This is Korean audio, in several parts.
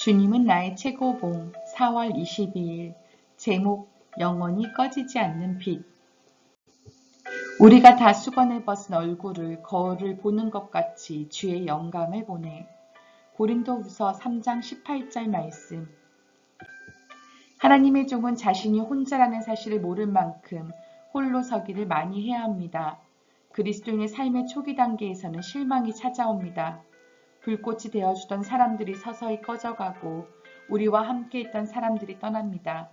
주님은 나의 최고봉 4월 22일 제목 영원히 꺼지지 않는 빛 우리가 다 수건을 벗은 얼굴을 거울을 보는 것 같이 주의 영광을 보내 고린도후서 3장 18절 말씀 하나님의 종은 자신이 혼자라는 사실을 모를 만큼 홀로 서기를 많이 해야 합니다. 그리스도인의 삶의 초기 단계에서는 실망이 찾아옵니다. 불꽃이 되어주던 사람들이 서서히 꺼져가고 우리와 함께 있던 사람들이 떠납니다.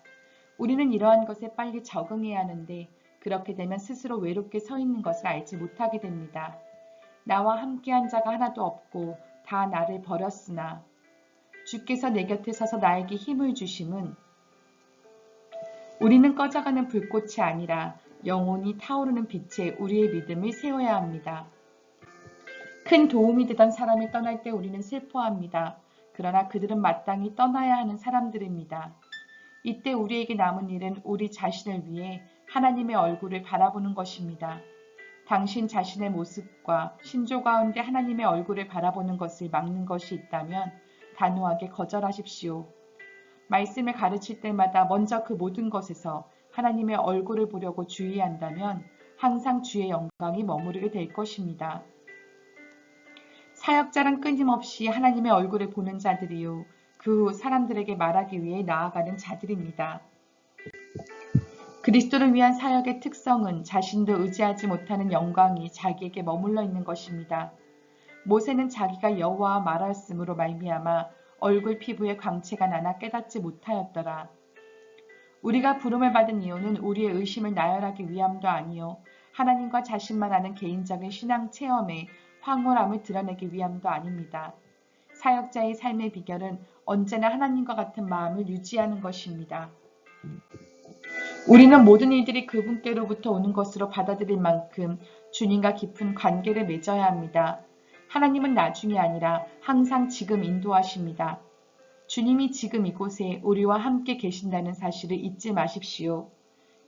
우리는 이러한 것에 빨리 적응해야 하는데 그렇게 되면 스스로 외롭게 서 있는 것을 알지 못하게 됩니다. 나와 함께한 자가 하나도 없고 다 나를 버렸으나 주께서 내 곁에 서서 나에게 힘을 주심은 우리는 꺼져가는 불꽃이 아니라 영원히 타오르는 빛에 우리의 믿음을 세워야 합니다. 큰 도움이 되던 사람이 떠날 때 우리는 슬퍼합니다. 그러나 그들은 마땅히 떠나야 하는 사람들입니다. 이때 우리에게 남은 일은 우리 자신을 위해 하나님의 얼굴을 바라보는 것입니다. 당신 자신의 모습과 신조 가운데 하나님의 얼굴을 바라보는 것을 막는 것이 있다면 단호하게 거절하십시오. 말씀을 가르칠 때마다 먼저 그 모든 것에서 하나님의 얼굴을 보려고 주의한다면 항상 주의 영광이 머무르게 될 것입니다. 사역자란 끊임없이 하나님의 얼굴을 보는 자들이요. 그 후 사람들에게 말하기 위해 나아가는 자들입니다. 그리스도를 위한 사역의 특성은 자신도 의지하지 못하는 영광이 자기에게 머물러 있는 것입니다. 모세는 자기가 여호와와 말하였으므로 말미암아 얼굴 피부에 광채가 나나 깨닫지 못하였더라. 우리가 부름을 받은 이유는 우리의 의심을 나열하기 위함도 아니요 하나님과 자신만 아는 개인적인 신앙 체험에 황홀함을 드러내기 위함도 아닙니다. 사역자의 삶의 비결은 언제나 하나님과 같은 마음을 유지하는 것입니다. 우리는 모든 일들이 그분께로부터 오는 것으로 받아들일 만큼 주님과 깊은 관계를 맺어야 합니다. 하나님은 나중이 아니라 항상 지금 인도하십니다. 주님이 지금 이곳에 우리와 함께 계신다는 사실을 잊지 마십시오.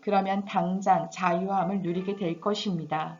그러면 당장 자유함을 누리게 될 것입니다.